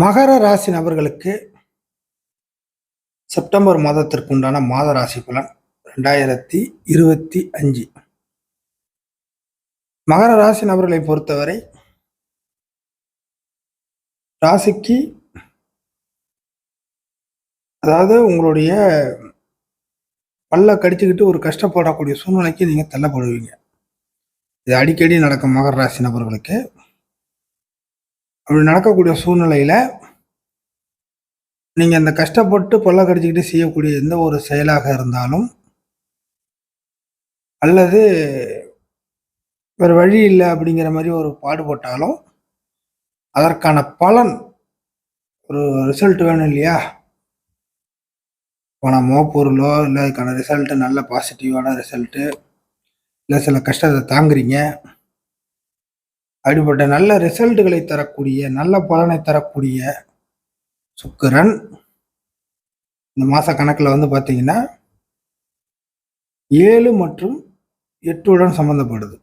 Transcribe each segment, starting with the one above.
மகர ராசி நபர்களுக்கு செப்டம்பர் மாதத்திற்கு உண்டான மாத ராசி பலன் ரெண்டாயிரத்தி இருபத்தி அஞ்சு. மகர ராசி நபர்களை பொறுத்தவரை ராசிக்கு அதாவது உங்களுடைய பல்ல கடிச்சுக்கிட்டு ஒரு கஷ்டப்படக்கூடிய சூழ்நிலைக்கு நீங்கள் தள்ளப்படுவீங்க. இது அடிக்கடி நடக்கும் மகர ராசி நபர்களுக்கு. அப்படி நடக்கக்கூடிய சூழ்நிலையில் நீங்கள் அந்த கஷ்டப்பட்டு பொல்ல கடிச்சிக்கிட்டு செய்யக்கூடிய எந்த ஒரு செயலாக இருந்தாலும் அல்லது வேறு வழி இல்லை அப்படிங்கிற மாதிரி ஒரு பாடுபட்டாலும் அதற்கான பலன் ஒரு ரிசல்ட் வேணும் இல்லையா? பணமோ பொருளோ இல்லை அதுக்கான ரிசல்ட்டு நல்ல பாசிட்டிவான ரிசல்ட்டு இல்லை சில கஷ்டத்தை தாங்குறீங்க. அப்படிப்பட்ட நல்ல ரிசல்ட்டுகளை தரக்கூடிய நல்ல பலனை தரக்கூடிய சுக்கிரன் இந்த மாத கணக்கில் வந்து பார்த்தீங்கன்னா ஏழு மற்றும் எட்டுடன் சம்மந்தப்படுது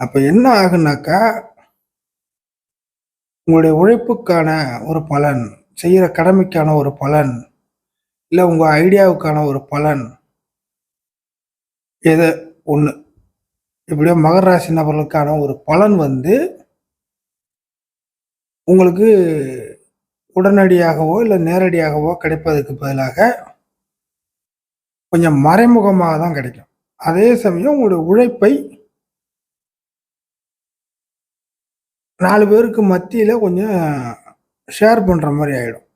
அப்போ என்ன ஆகுனாக்கா உங்களுடைய உழைப்புக்கான ஒரு பலன் செய்கிற கடமைக்கான ஒரு பலன் இல்லை உங்கள் ஐடியாவுக்கான ஒரு பலன் எது ஒன்று இப்படியோ மகர ராசி நபர்களுக்கான ஒரு பலன் வந்து உங்களுக்கு உடனடியாகவோ இல்லை நேரடியாகவோ கிடைப்பதற்கு பதிலாக கொஞ்சம் மறைமுகமாக தான் கிடைக்கும். அதே சமயம் உங்களுடைய உழைப்பை நாலு பேருக்கு மத்தியில் கொஞ்சம் ஷேர் பண்ணுற மாதிரி ஆகிடும்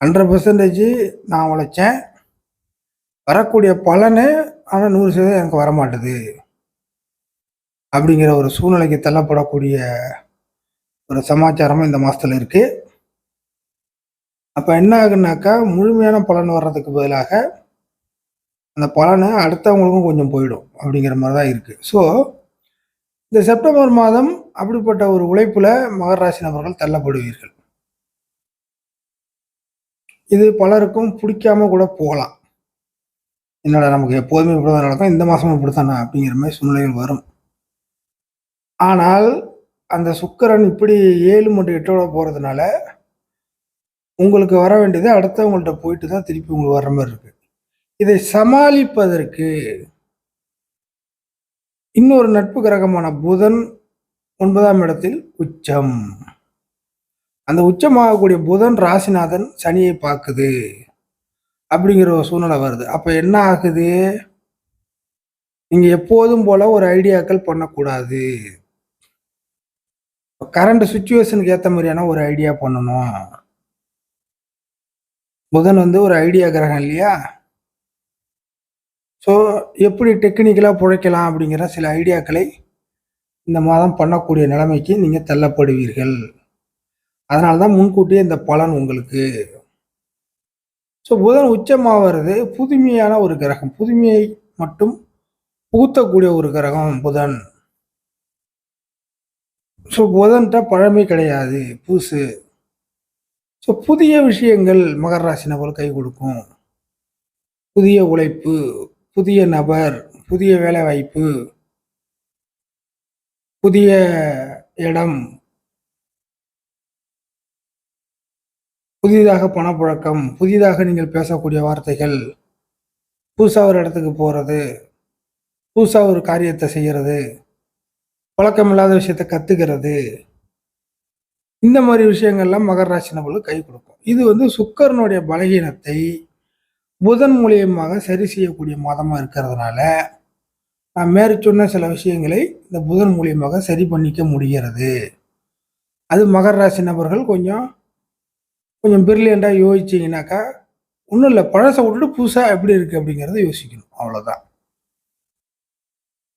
ஹண்ட்ரட் பர்சன்டேஜ் நான் உழைச்சேன். வரக்கூடிய பலனே ஆனால் நூறு சதவீதம் எனக்கு வரமாட்டேது. அப்படிங்கிற ஒரு சூழ்நிலைக்கு தள்ளப்படக்கூடிய ஒரு சமாச்சாரமும் இந்த மாதத்தில் இருக்குது அப்போ என்ன ஆகுனாக்கா முழுமையான பலன் வர்றதுக்கு பதிலாக அந்த பலனை அடுத்தவங்களுக்கும் கொஞ்சம் போயிடும் அப்படிங்கிற மாதிரி தான் இருக்குது ஸோ இந்த செப்டம்பர் மாதம் அப்படிப்பட்ட ஒரு உழைப்பில் மகராசி நபர்கள் தள்ளப்படுவீர்கள். இது பலருக்கும் பிடிக்காம கூட போகலாம். என்னடா நமக்கு எப்போதுமே இப்படி தான் நடக்கும் இந்த மாதமும் இப்படி தானே அப்படிங்கிற மாதிரி சூழ்நிலைகள் வரும். ஆனால் அந்த சுக்கரன் இப்படி ஏழு மட்டும் எட்டோட போகிறதுனால உங்களுக்கு வர வேண்டியது அடுத்தவங்கள்ட்ட போயிட்டு தான் திருப்பி உங்களுக்கு வர மாதிரி இருக்கு. இதை சமாளிப்பதற்கு இன்னொரு நட்பு கிரகமான புதன் ஒன்பதாம் இடத்தில் உச்சம். அந்த உச்சமாகக்கூடிய புதன் ராசிநாதன் சனியை பார்க்குது அப்படிங்கிற ஒரு சூழ்நிலை வருது. அப்போ என்ன ஆகுது? நீங்கள் எப்போதும் போல ஒரு ஐடியாக்கள் பண்ணக்கூடாது. கரண்ட் சுச்சுவேஷனுக்கு ஏற்ற மாதிரியான ஒரு ஐடியா பண்ணணும். புதன் வந்து ஒரு ஐடியா கிரகம் இல்லையா? ஸோ எப்படி டெக்னிக்கலாக பிழைக்கலாம் அப்படிங்கிற சில ஐடியாக்களை இந்த மாதம் பண்ணக்கூடிய நிலைமைக்கு நீங்கள் தள்ளப்படுவீர்கள். அதனால தான் முன்கூட்டியே இந்த பலன் உங்களுக்கு. ஸோ புதன் உச்சமாகிறது புதுமையான ஒரு கிரகம். புதுமையை மட்டும் புகுத்தக்கூடிய ஒரு கிரகம் புதன். ஸோ புதன்ட்ட பழமை கிடையாது புதுசு. ஸோ புதிய விஷயங்கள் மகர ராசி நபர் கை கொடுக்கும். புதிய உழைப்பு புதிய நபர் புதிய வேலைவாய்ப்பு புதிய இடம் புதிதாக பணப்புழக்கம் புதிதாக நீங்கள் பேசக்கூடிய வார்த்தைகள் புதுசாக ஒரு இடத்துக்கு போகிறது புதுசாக ஒரு காரியத்தை செய்கிறது பழக்கமில்லாத விஷயத்தை கற்றுக்கிறது இந்த மாதிரி விஷயங்கள்லாம் மகர ராசி நபர்களுக்கு கை கொடுக்கும். இது வந்து சுக்கரனுடைய பலகீனத்தை புதன் மூலியமாக சரி செய்யக்கூடிய மாதமாக இருக்கிறதுனால நான் மேற் சொன்ன சில விஷயங்களை இந்த புதன் மூலியமாக சரி பண்ணிக்க முடிகிறது. அது மகர ராசி நபர்கள் கொஞ்சம் கொஞ்சம் பிரில்லியண்டாக யோசிச்சிங்கனாக்கா ஒன்றும் இல்லை பழசை விட்டுட்டு புதுசாக எப்படி இருக்குது அப்படிங்கிறத யோசிக்கணும். அவ்வளோதான்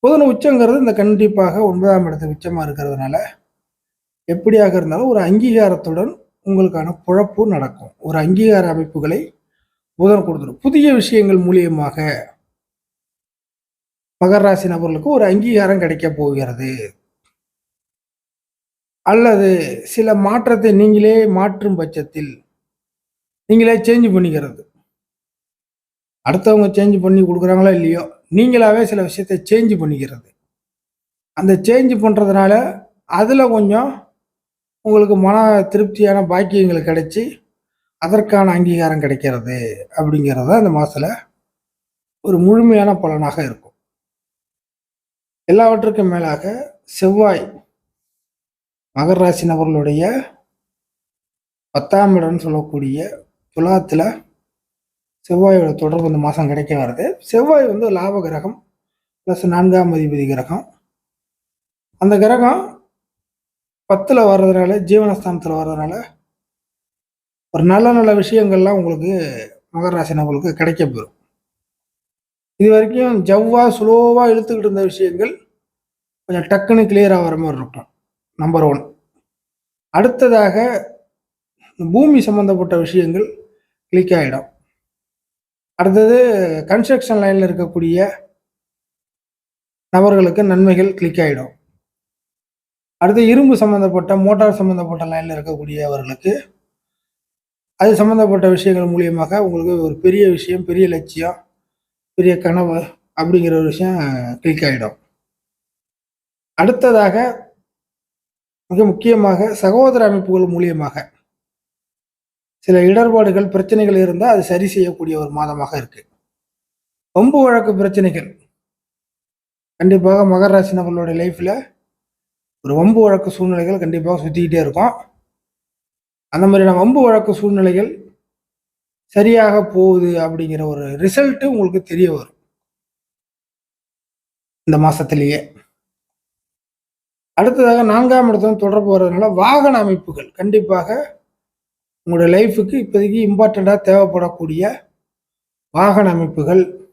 புதன் உச்சங்கிறது இந்த கண்டிப்பாக ஒன்பதாம் இடத்து உச்சமாக இருக்கிறதுனால எப்படியாக இருந்தாலும் ஒரு அங்கீகாரத்துடன் உங்களுக்கான குழப்பு நடக்கும். ஒரு அங்கீகார அமைப்புகளை புதன் கொடுத்துரும். புதிய விஷயங்கள் மூலியமாக மகராசி நபர்களுக்கு ஒரு அங்கீகாரம் கிடைக்க போகிறது. அல்லது சில மாற்றத்தை நீங்களே மாற்றும் பட்சத்தில் நீங்களே சேஞ்ச் பண்ணிக்கிறது. அடுத்தவங்க சேஞ்ச் பண்ணி கொடுக்குறாங்களோ இல்லையோ? நீங்களாவே சில விஷயத்தை சேஞ்ச் பண்ணிக்கிறது. அந்த சேஞ்ச் பண்ணுறதுனால அதில் கொஞ்சம் உங்களுக்கு மன திருப்தியான பாக்கியங்கள் கிடைச்சி அதற்கான அங்கீகாரம் கிடைக்கிறது அப்படிங்கிறது அந்த இந்த மாதத்தில் ஒரு முழுமையான பலனாக இருக்கும். எல்லாவற்றுக்கும் மேலாக செவ்வாய் மகர ராசி நபர்களுடைய பத்தாம் இடம்னு சொல்லக்கூடிய துலாத்தில் செவ்வாயோட தொடர்பு இந்த மாதம் கிடைக்க வருது. செவ்வாய் வந்து லாப கிரகம் ப்ளஸ் நான்காம் அதிபதி கிரகம். அந்த கிரகம் பத்தில் வர்றதுனால ஜீவனஸ்தானத்தில் வர்றதுனால ஒரு நல்ல நல்ல விஷயங்கள்லாம் உங்களுக்கு மகர ராசி கிடைக்க பெறும் இது வரைக்கும் ஜவ்வா ஸ்லோவாக இழுத்துக்கிட்டு இருந்த விஷயங்கள் கொஞ்சம் டக்குன்னு கிளியர் ஆகிற மாதிரி இருக்கும். நம்பர் ஒன் அடுத்ததாக பூமி சம்மந்தப்பட்ட விஷயங்கள் கிளிக் ஆகிடும் அடுத்தது கன்ஸ்ட்ரக்ஷன் லைனில் இருக்கக்கூடிய நபர்களுக்கு நன்மைகள் கிளிக் ஆகிடும் அடுத்து இரும்பு சம்மந்தப்பட்ட மோட்டார் சம்மந்தப்பட்ட லைனில் இருக்கக்கூடியவர்களுக்கு அது சம்மந்தப்பட்ட விஷயங்கள் மூலியமாக உங்களுக்கு ஒரு பெரிய விஷயம் பெரிய லட்சியம் பெரிய கனவு அப்படிங்கிற ஒரு விஷயம் கிளிக் ஆகிடும் அடுத்ததாக மிக முக்கியமாக சகோதர அமைப்புகள் மூலியமாக சில இடர்பாடுகள் பிரச்சனைகள் இருந்தால் அது சரி செய்யக்கூடிய ஒரு மாதமாக இருக்கு. வம்பு வழக்கு பிரச்சனைகள். கண்டிப்பாக மகர ராசி நபர்களுடைய லைஃப்பில் ஒரு வம்பு வழக்கு சூழ்நிலைகள் கண்டிப்பாக சுற்றிக்கிட்டே இருக்கும். அந்த மாதிரியான வம்பு வழக்கு சூழ்நிலைகள் சரியாக போகுது அப்படிங்கிற ஒரு ரிசல்ட்டு உங்களுக்கு தெரிய வரும். இந்த மாதத்துலேயே அடுத்ததாக நான்காம் இடத்துல தொடர்பு வர்றதுனால வாகன அமைப்புகள் கண்டிப்பாக உங்களுடைய லைஃபுக்கு இப்போதைக்கு இம்பார்ட்டண்ட்டாக தேவைப்படக்கூடிய வாகன அமைப்புகள்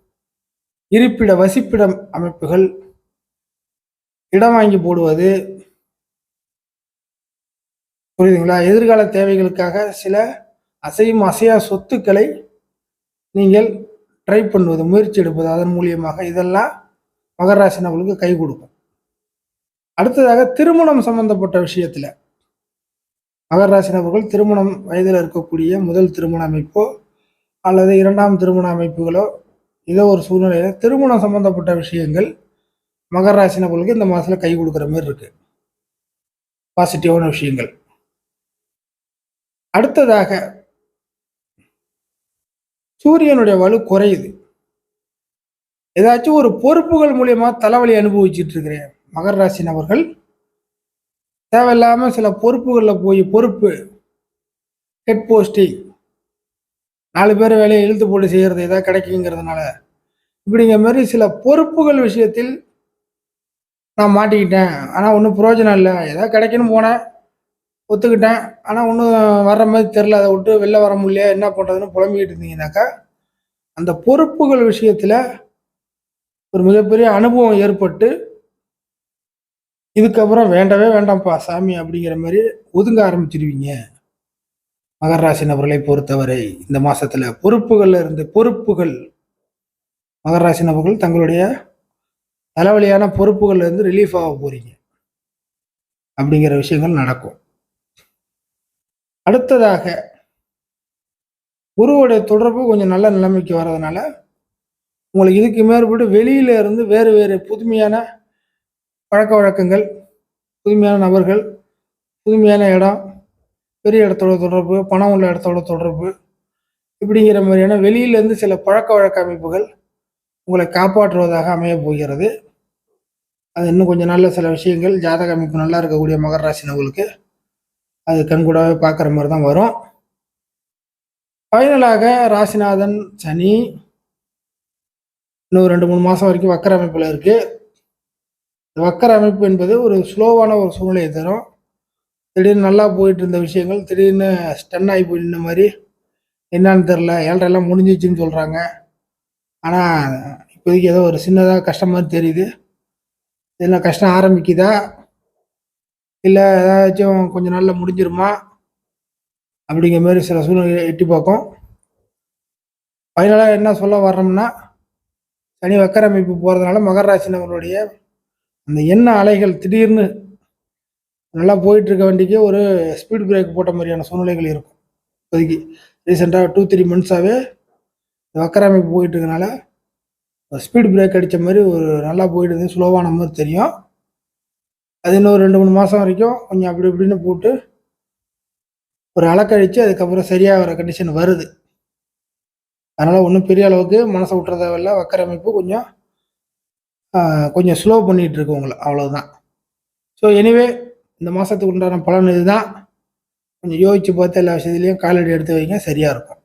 இருப்பிட வசிப்பிடம் அமைப்புகள் இடம் வாங்கி போடுவது. புரியுதுங்களா? எதிர்கால தேவைகளுக்காக சில அசையும் அசையா சொத்துக்களை நீங்கள் ட்ரை பண்ணுவது முயற்சி எடுப்பது அதன் மூலியமாக இதெல்லாம் மகர ராசி கை கொடுக்கும். அடுத்ததாக திருமணம் சம்பந்தப்பட்ட விஷயத்தில் மகர ராசி நபர்கள் திருமணம் வயதில் இருக்கக்கூடிய முதல் திருமண அமைப்போ அல்லது இரண்டாம் திருமண அமைப்புகளோ ஏதோ ஒரு சூழ்நிலையில் திருமணம் சம்பந்தப்பட்ட விஷயங்கள் மகர ராசி நபர்களுக்கு இந்த மாதத்தில் கை கொடுக்குற மாதிரி இருக்குது பாசிட்டிவான விஷயங்கள். அடுத்ததாக சூரியனுடைய வலு குறையுது. ஏதாச்சும் ஒரு பொறுப்புகள் மூலயமா தலைவலி அனுபவிச்சுட்டு இருக்கிறேன். மகர ராசி நபர்கள் தேவையில்லாமல் சில பொறுப்புகளில் போய் பொறுப்பு ஹெட் போஸ்டிங் நாலு பேர் வேலையை இழுத்து போட்டு செய்கிறது ஏதாவது கிடைக்குங்கிறதுனால. இப்படிங்கிற மாதிரி சில பொறுப்புகள் விஷயத்தில் நான் மாட்டிக்கிட்டேன். ஆனால் ஒன்றும் பிரயோஜனம் இல்லை. ஏதாவது கிடைக்குன்னு போனேன் ஒத்துக்கிட்டேன். ஆனால் ஒன்றும் வர்ற மாதிரி தெரில அதை விட்டு வெளில வர முடியல என்ன பண்ணுறதுன்னு புலம்பிக்கிட்டு இருந்தீங்கன்னாக்கா அந்த பொறுப்புகள் விஷயத்தில் ஒரு மிகப்பெரிய அனுபவம் ஏற்பட்டு இதுக்கப்புறம் வேண்டவே வேண்டாம்ப்பா சாமி அப்படிங்கிற மாதிரி ஒதுங்க ஆரம்பிச்சிருவீங்க. மகர ராசி நபர்களை பொறுத்தவரை இந்த மாசத்துல பொறுப்புகள்ல இருந்து பொறுப்புகள். மகர ராசி நபர்கள் தங்களுடைய தலைவலியான பொறுப்புகள்ல இருந்து ரிலீஃப் ஆக போறீங்க. அப்படிங்கிற விஷயங்கள் நடக்கும். அடுத்ததாக குருவோடைய தொடர்பு கொஞ்சம் நல்ல நிலைமைக்கு வர்றதுனால உங்களுக்கு இதுக்கு மேற்பட்டு வெளியில இருந்து வேறு வேறு புதுமையான பழக்க வழக்கங்கள் புதுமையான நபர்கள் புதுமையான இடம் பெரிய இடத்தோட தொடர்பு பணம் உள்ள இடத்தோட தொடர்பு இப்படிங்கிற மாதிரியான வெளியிலேருந்து சில பழக்க வழக்க அமைப்புகள் உங்களை காப்பாற்றுவதாக அமைய போகிறது. அது இன்னும் கொஞ்சம் நல்ல சில விஷயங்கள் ஜாதக அமைப்பு நல்லா இருக்கக்கூடிய மகர ராசினவர்களுக்கு அது கண்கூடாவே பார்க்குற மாதிரி தான் வரும். ஃபைனலாக ராசிநாதன் சனி. இன்னும் ரெண்டு மூணு மாதம் வரைக்கும் வக்கர அமைப்பில் இருக்குது வக்கர அமைப்பு என்பது ஒரு ஸ்லோவான ஒரு சூழ்நிலையை தரும். திடீர்னு நல்லா போயிட்டு இருந்த விஷயங்கள் திடீர்னு ஸ்டன் ஆகி போய் நின்ன மாதிரி என்னன்னு தெரில ஏழ்ரெல்லாம் முடிஞ்சிச்சுன்னு சொல்கிறாங்க ஆனால் இப்போதைக்கு ஏதோ ஒரு சின்னதாக கஷ்டம் மாதிரி தெரியுது. என்ன கஷ்டம் ஆரம்பிக்குதா? இல்லை ஏதாச்சும் கொஞ்சம் நாளில் முடிஞ்சிருமா? அப்படிங்கிற மாதிரி சில சூழ்நிலை எட்டி பார்க்கும். ஃபைனலாக என்ன சொல்ல வர்றோம்னா சனி வக்கர அமைப்பு போகிறதுனால மகர ராசினவர்களுடைய அந்த எண்ண அலைகள் திடீர்னு நல்லா போயிட்டுருக்க வண்டிக்கு ஒரு ஸ்பீட் பிரேக் போட்ட மாதிரியான சூழ்நிலைகள் இருக்கும். இப்போதைக்கு ரீசெண்டாக டூ த்ரீ மந்த்ஸாகவே வக்கர அமைப்பு போயிட்டு இருக்கனால ஸ்பீட் பிரேக் அடித்த மாதிரி ஒரு நல்லா போயிட்டு இருந்து ஸ்லோவான மாதிரி தெரியும். அது இன்னும் ரெண்டு மூணு மாதம் வரைக்கும் கொஞ்சம் அப்படி இப்படின்னு போட்டு ஒரு அலக்கழித்து அதுக்கப்புறம் சரியாக வர கண்டிஷன் வருது. அதனால் ஒன்றும் பெரிய அளவுக்கு மனசை விட்டுற தேவையில்ல. வக்கர அமைப்பு கொஞ்சம் கொஞ்சம் ஸ்லோ பண்ணிகிட்டு இருக்கு உங்களை அவ்வளோதான் ஸோ எனிவே இந்த மாதத்துக்கு உண்டான பலன் இதுதான். கொஞ்சம் யோசிச்சு பார்த்து எல்லா விஷயத்துலேயும் காலடி எடுத்து வைங்க சரியாக இருக்கும்.